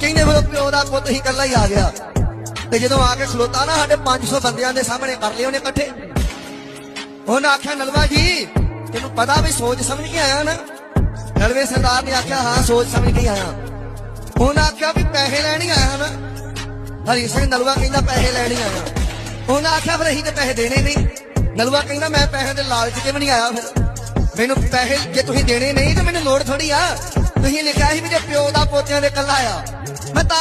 ਕਹਿੰਦੇ ਫਿਰ ਉਹ ਪਿਓ ਦਾ ਪੁੱਤ ਹੀ ਇਕੱਲਾ ਹੀ ਆ ਗਿਆ। ਤੇ ਜਦੋਂ ਆ ਕੇ ਖਲੋਤਾ ਨਾ ਸਾਡੇ 500 ਬੰਦਿਆਂ ਦੇ ਸਾਹਮਣੇ, ਕਰ ਲਏ ਉਹਨੇ ਇਕੱਠੇ। ਉਹਨੇ ਆਖਿਆ, ਨਲਵਾ ਜੀ, ਤੈਨੂੰ ਪਤਾ ਵੀ ਸੋਚ ਸਮਝ ਕੇ ਆਇਆ ਨਾ? ਨਲਵੇ ਸਰਦਾਰ ਨੇ ਆਖਿਆ, ਹਾਂ, ਸੋਚ ਸਮਝ ਕੇ ਆਇਆ। ਉਹਨੇ ਆਖਿਆ ਵੀ ਪੈਸੇ ਲੈਣ ਹੀ ਆਇਆ ਨਾ? ਹਰੀ ਸਿੰਘ ਨਲਵਾ ਕਹਿੰਦਾ, ਪੈਸੇ ਲੈਣ ਹੀ ਆਇਆ। ਉਹਨੇ ਆਖਿਆ, ਫਿਰ ਅਸੀਂ ਤੇ ਪੈਸੇ ਦੇਣੇ ਨਹੀਂ। ਨਲਵਾ ਕਹਿੰਦਾ, ਮੈਂ ਪੈਸੇ ਦੇ ਲਾਲਚ 'ਚ ਵੀ ਨਹੀਂ ਆਇਆ ਫਿਰ? ਮੈਨੂੰ ਪੈਸੇ ਜੇ ਤੁਸੀਂ ਦੇਣੇ ਨਹੀਂ, ਤੇ ਮੈਨੂੰ ਲੋੜ ਥੋੜੀ ਆ। ਤੁਸੀਂ ਲਿਖਿਆ ਸੀ ਮੇਰੇ ਪਿਓ ਦਾ ਪੋਤਿਆਂ ਦੇ ਕੱਲਾ ਆ ਮੈਂ ਤਾਂ